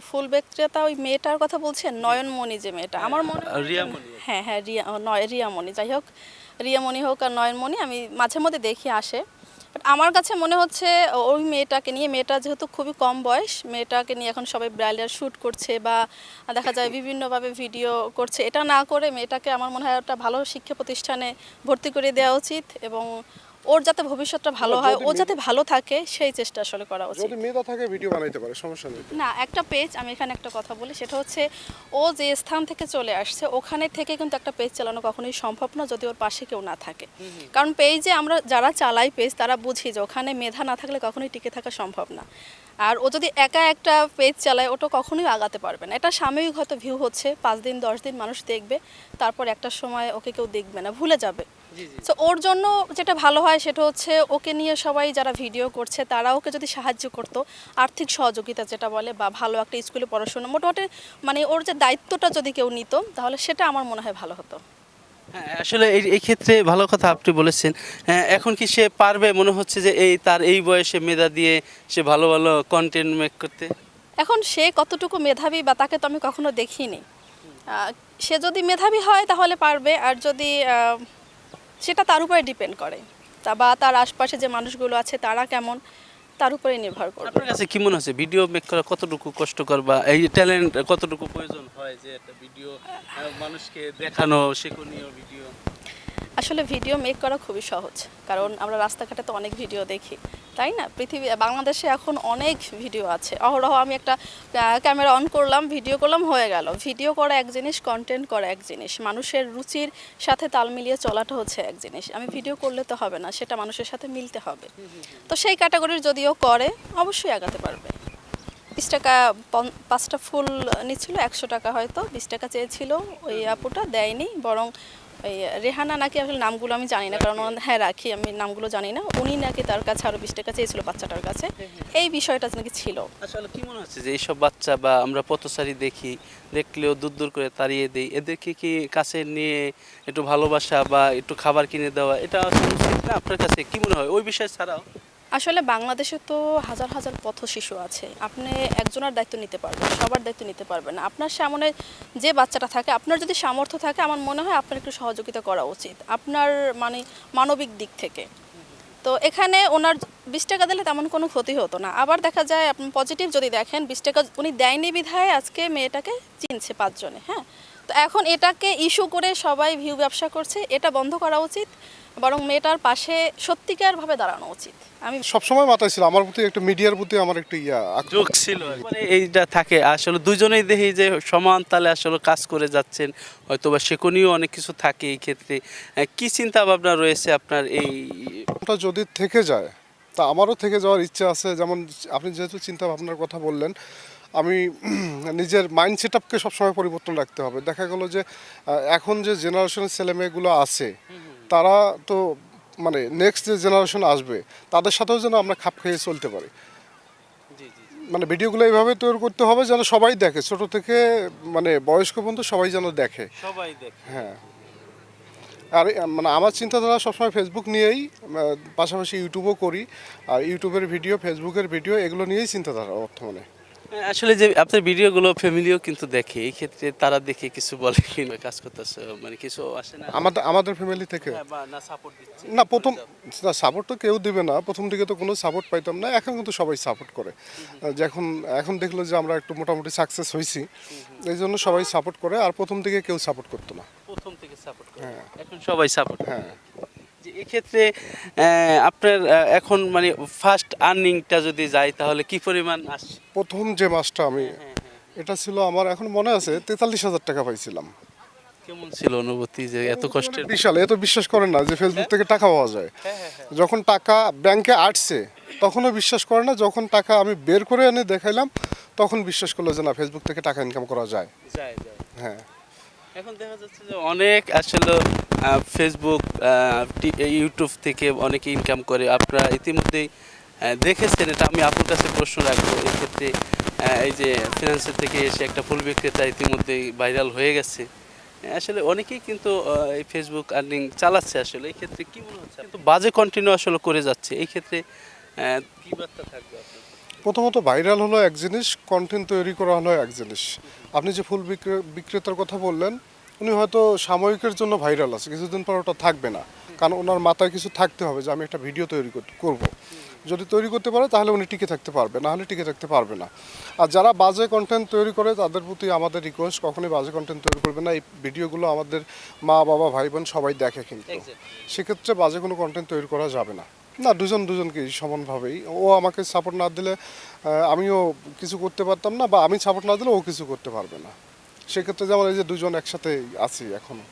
ফুল বিক্রেতা ওই মেয়েটার কথা বলছেন? নয়নমণি যে মেয়েটা। আমার মনে হয়- রিয়ামণি। হ্যাঁ হ্যাঁ রিয়া নয় রিয়ামণি। যাই হোক রিয়ামণি হোক আর নয়নমণি আমি মাঝে মধ্যে দেখি আসে। বাট আমার কাছে মনে হচ্ছে ওই মেয়েটাকে নিয়ে মেয়েটা যেহেতু খুবই কম বয়স মেয়েটাকে নিয়ে এখন সবাই ব্রাইডাল শ্যুট করছে বা দেখা যায় বিভিন্নভাবে ভিডিও করছে। এটা না করে মেয়েটাকে আমার মনে হয় একটা ভালো শিক্ষা প্রতিষ্ঠানে ভর্তি করে দেওয়া উচিত এবং ওর যাতে ভবিষ্যৎটা ভালো হয় ও যাতে ভালো থাকে সেই চেষ্টা আসলে করা উচিত। যদি মেধা থাকে ভিডিও বানাইতে পারে সমস্যা নেই। না একটা পেজ আমি এখানে একটা কথা বলি সেটা হচ্ছে ও যে স্থান থেকে চলে আসছে ওখানে থেকে কিন্তু একটা পেজ চালানো কখনোই সম্ভব না যদি ওর পাশে কেউ না থাকে। কারণ পেজে আমরা যারা চালাই পেজ তারা বুঝি যে ওখানে মেধা না থাকলে কখনোই টিকে থাকা সম্ভব না। আর ও যদি একা একটা পেজ চালায় ওটা কখনোই আগাতে পারবে না। এটা সাময়িক হয়তো ভিউ হচ্ছে পাঁচ দিন দশ দিন মানুষ দেখবে তারপর একটা সময় ওকে কেউ দেখবে না ভুলে যাবে। তো ওর জন্য যেটা ভালো হয় সেটা হচ্ছে ওকে নিয়ে সবাই যারা ভিডিও করছে তারা ওকে যদি সাহায্য করতো আর্থিক সহযোগিতা যেটা বলে বা ভালো একটা স্কুলে পড়াশোনা মোটামুটি মানে ওর যে দায়িত্বটা যদি কেউ নিত তাহলে সেটা আমার মনে হয় ভালো হতো। হ্যাঁ আসলে এই এই ক্ষেত্রে ভালো কথা আপনি বলেছেন। হ্যাঁ, এখন কি সে পারবে? মনে হচ্ছে যে এই তার এই বয়সে মেধা দিয়ে সে ভালো ভালো কন্টেন্ট মেক করতে? এখন সে কতটুকু মেধাবী বা তাকে তো আমি কখনো দেখিনি। সে যদি মেধাবী হয় তাহলে পারবে আর যদি সেটা তার উপরে ডিপেন্ড করে। তা বা তার আশপাশে যে মানুষগুলো আছে, তারা কেমন? তার উপরে নির্ভর করে আপনার কাছে কি মনে হচ্ছে? ভিডিও মেক করা কতটুকু কষ্টকর বা এই ট্যালেন্ট কতটুকু প্রয়োজন হয় যে একটা ভিডিও মানুষকে দেখানো শেখনীয় ভিডিও আসলে ভিডিও মেক করা খুবই সহজ, কারণ আমরা রাস্তাঘাটে তো অনেক ভিডিও দেখি, তাই না? পৃথিবী, বাংলাদেশে এখন অনেক ভিডিও আছে। অহরহ আমি একটা ক্যামেরা অন করলাম ভিডিও করলাম, হয়ে গেল। ভিডিও করা এক জিনিস কন্টেন্ট করা এক জিনিস। মানুষের রুচির সাথে তাল মিলিয়ে চলাটা হচ্ছে এক জিনিস। আমি ভিডিও করলে তো হবে না, সেটা মানুষের সাথে মিলতে হবে। তো সেই ক্যাটাগরির যদিও করে, অবশ্যই আগাতে পারবে। বিশ টাকা পাঁচটা ফুল নিচ্ছিল, একশো টাকা হয়তো, বিশ টাকা চেয়েছিল, ওই আপুটা দেয়নি, বরং ওই রেহানা নাকি আসলে নামগুলো আমি জানি না, কারণ হ্যাঁ রাখি, আমি নামগুলো জানি না। উনি নাকি তার কাছে আরও বিশ কাছে চেয়েছিল বাচ্চাটার কাছে। এই বিষয়টা নাকি ছিল। আসলে কি মনে হচ্ছে যে এইসব বাচ্চা বা আমরা পথচারী দেখি, দেখলেও দূর দূর করে তাড়িয়ে দিই, এদেরকে কি কাছে নিয়ে একটু ভালোবাসা বা একটু খাবার কিনে দেওয়া, এটা না আপনার কাছে? কি মনে হয়? ওই বিষয় ছাড়াও আসলে বাংলাদেশে তো হাজার হাজার পথ শিশু আছে। আপনি একজনের দায়িত্ব নিতে পারবেন, সবার দায়িত্ব নিতে পারবেন। আপনার সামনে যে বাচ্চাটা থাকে, আপনার যদি সামর্থ্য থাকে, আমার মনে হয় আপনার একটু সহযোগিতা করা উচিত। আপনার মানে মানবিক দিক থেকে। তো এখানে ওনার বিশ টাকা দিলে তেমন কোনো ক্ষতি হতো না। আবার দেখা যায়, আপনি পজিটিভ যদি দেখেন, বিশ টাকা উনি দেয়নি বিধায় আজকে মেয়েটাকে চিনছে পাঁচজনে হ্যাঁ? তো এখন এটাকে ইস্যু করে সবাই ভিউ ব্যবসা করছে, এটা বন্ধ করা উচিত। বরং মেয়েটার পাশে সত্যিকারভাবে দাঁড়ানো উচিত। আমি সবসময় মাথায় ছিল আমার প্রতি একটা মিডিয়ার প্রতি আমার একটু ইয়া আগ্রহ। যোগ ছিল মানে এইটা থাকে আসলে দুজনেই দেখি যে সমান তালে আসলে কাজ করে যাচ্ছেন হয়তো বা শেখনীয় অনেক কিছু থাকে এই ক্ষেত্রে। কি চিন্তা ভাবনা রয়েছে আপনার এই ওটা যদি থেকে যায় তা আমারও থেকে যাওয়ার ইচ্ছা আছে। যেমন আপনি যেহেতু চিন্তা ভাবনার কথা বললেন আমি নিজের মাইন্ড সেট আপকে সবসময় পরিবর্তন রাখতে হবে। দেখা গেল যে এখন যে জেনারেশনের ছেলে মেয়েগুলো আছে তারা তো মানে নেক্সট যে জেনারেশন আসবে তাদের সাথেও যেন আমরা খাপ খেয়ে চলতে পারি। মানে ভিডিওগুলো এইভাবে তৈরি করতে হবে যেন সবাই দেখে ছোট থেকে মানে বয়স্ক পর্যন্ত সবাই যেন দেখে। সবাই দেখে। হ্যাঁ। আর মানে আমার চিন্তাধারা সবসময় ফেসবুক নিয়েই পাশাপাশি ইউটিউবও করি। আর ইউটিউবের ভিডিও ফেসবুকের ভিডিও এগুলো নিয়েই চিন্তাধারা বর্তমানে। আসলে যে আপনার ভিডিওগুলো ফ্যামিলিও কিন্তু দেখে এই ক্ষেত্রে তারা দেখে কিছু বলে কিংবা কাজ করতেছে মানে কিছু আসে না? আমাদের আমাদের ফ্যামিলি থেকে। হ্যাঁ, না সাপোর্ট দিচ্ছে? না প্রথম না সাপোর্ট তো কেউ দিবে না। প্রথম দিকে তো কোনো সাপোর্ট পাইতাম না এখন কিন্তু সবাই সাপোর্ট করে। যখন এখন দেখল যে আমরা একটু মোটামুটি সাকসেস হয়েছি এই জন্য সবাই সাপোর্ট করে আর প্রথম দিকে কেউ সাপোর্ট করতো না। প্রথম থেকে সাপোর্ট করে। হ্যাঁ। এখন সবাই সাপোর্ট হ্যাঁ। এক্ষেত্রে আপনার এখন মানে ফার্স্ট আর্নিংটা যদি যায় তাহলে কি পরিমাণ আসছে? প্রথম যে মাসটা আমি এটা ছিল আমার এখন মনে আছে তেতাল্লিশ হাজার টাকা পাইছিলাম। কেমন ছিল অনুভূতি যে এত কষ্টের? বিশাল এত বিশ্বাস করেন না যে ফেসবুক থেকে টাকা পাওয়া যায়। যখন টাকা ব্যাংকে আসছে তখনও বিশ্বাস করে না যখন টাকা আমি বের করে এনে দেখাইলাম তখন বিশ্বাস করল যে না ফেসবুক থেকে টাকা ইনকাম করা যায়। হ্যাঁ। এখন দেখা যাচ্ছে যে অনেক আসলে ফেসবুক ইউটিউব থেকে অনেকে ইনকাম করে। আপনারা ইতিমধ্যেই দেখেছেন এটা। আমি আপনার কাছে প্রশ্ন রাখব এই ক্ষেত্রে এই যে ফিনান্সের থেকে এসে একটা ফুল বিক্রেতা ইতিমধ্যেই ভাইরাল হয়ে গেছে। আসলে অনেকেই কিন্তু এই ফেসবুক আর্নিং চালাচ্ছে আসলে। এই ক্ষেত্রে কি মনে হচ্ছে? কিন্তু বাজে কন্টিনিউ আসলে করে যাচ্ছে। এই ক্ষেত্রে কি বার্তা থাকবে আপনার? প্রথমত ভাইরাল হলো এক জিনিস কন্টেন্ট তৈরি করা হলো এক জিনিস। আপনি যে ফুল বিক্রে- বিক্রেতার কথা বললেন উনি হয়তো সাময়িকের জন্য ভাইরাল আছে কিছুদিন পর ওটা থাকবে না। কারণ ওনার মাথায় কিছু থাকতে হবে যে আমি একটা ভিডিও তৈরি করব। যদি তৈরি করতে পারে তাহলে উনি টিকে থাকতে পারবে না হলে টিকে থাকতে পারবে না। আর যারা বাজে কন্টেন্ট তৈরি করে তাদের প্রতি আমাদের রিকোয়েস্ট কখনোই বাজে কন্টেন্ট তৈরি করবে না। এই ভিডিওগুলো আমাদের মা বাবা ভাই বোন সবাই দেখে কিন্তু। সেক্ষেত্রে বাজে কোনো কন্টেন্ট তৈরি করা যাবে না। না, দুজন, দুজনকে সমানভাবেই। ও আমাকে সাপোর্ট না দিলে আমিও কিছু করতে পারতাম না বা আমি সাপোর্ট না দিলে ও কিছু করতে পারবে না। সেক্ষেত্রে যেমন এই যে দুজন একসাথে আছি এখনও।